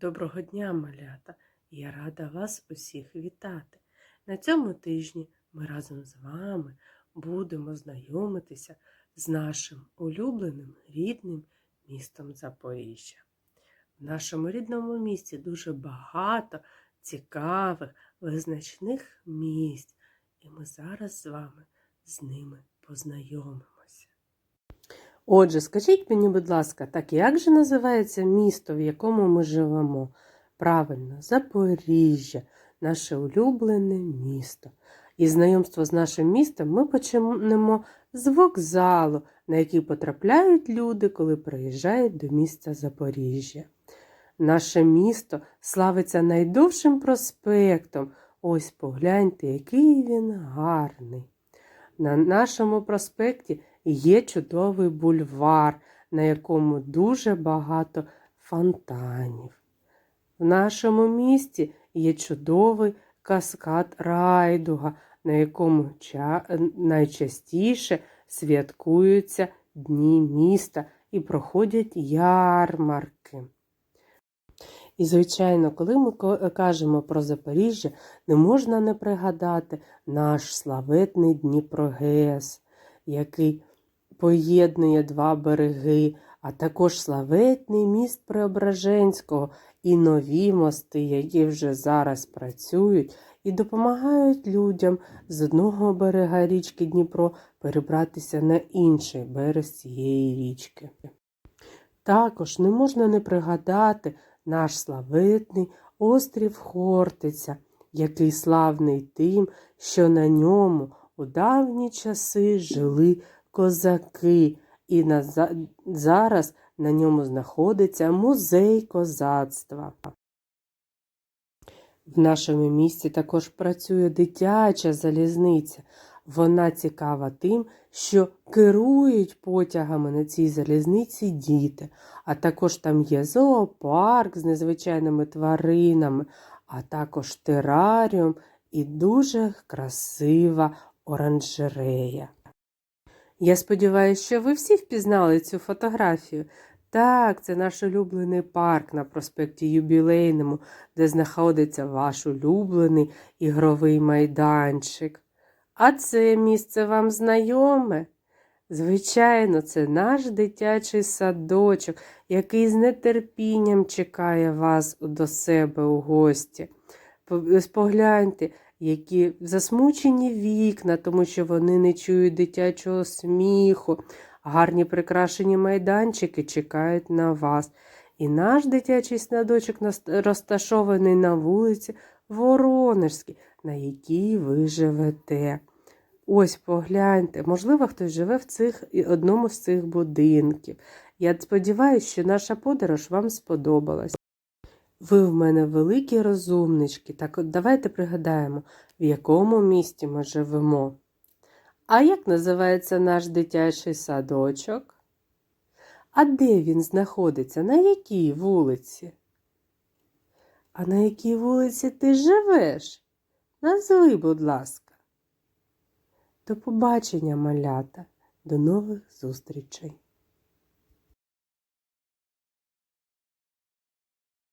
Доброго дня, малята! Я рада вас усіх вітати. На цьому тижні ми разом з вами будемо знайомитися з нашим улюбленим рідним містом Запоріжжя. В нашому рідному місті дуже багато цікавих, визначних місць, і ми зараз з вами з ними познайомимося. Отже, скажіть мені, будь ласка, так як же називається місто, в якому ми живемо? Правильно, Запоріжжя, наше улюблене місто. І знайомство з нашим містом ми почнемо з вокзалу, на який потрапляють люди, коли приїжджають до міста Запоріжжя. Наше місто славиться найдовшим проспектом. Ось погляньте, який він гарний. На нашому проспекті є чудовий бульвар, на якому дуже багато фонтанів. В нашому місті є чудовий каскад райдуга, на якому ча- найчастіше святкуються дні міста і проходять ярмарки. І, звичайно, коли ми кажемо про Запоріжжя, не можна не пригадати наш славетний Дніпрогес, який поєднує два береги, а також славетний міст Преображенського і нові мости, які вже зараз працюють і допомагають людям з одного берега річки Дніпро перебратися на інший берег цієї річки. Також не можна не пригадати наш славетний острів Хортиця, який славний тим, що на ньому у давні часи жили козаки, і на, за- зараз на ньому знаходиться музей козацтва. В нашому місті також працює дитяча залізниця. Вона цікава тим, що керують потягами на цій залізниці діти, а також там є зоопарк з незвичайними тваринами, а також тераріум і дуже красива оранжерея. Я сподіваюся, що ви всі впізнали цю фотографію. Так, це наш улюблений парк на проспекті Юбілейному, де знаходиться ваш улюблений ігровий майданчик. А це місце вам знайоме? Звичайно, це наш дитячий садочок, який з нетерпінням чекає вас до себе у гості. По- Погляньте, які засмучені вікна, тому що вони не чують дитячого сміху. Гарні прикрашені майданчики чекають на вас. І наш дитячий садочок розташований на вулиці Воронежській, на якій ви живете. Ось погляньте, можливо, хтось живе в цих одному з цих будинків. Я сподіваюся, що наша подорож вам сподобалась. Ви в мене великі розумнички, так от давайте пригадаємо, в якому місті ми живемо. А як називається наш дитячий садочок? А де він знаходиться? На якій вулиці? А на якій вулиці ти живеш? Назви, будь ласка. До побачення, малята, до нових зустрічей.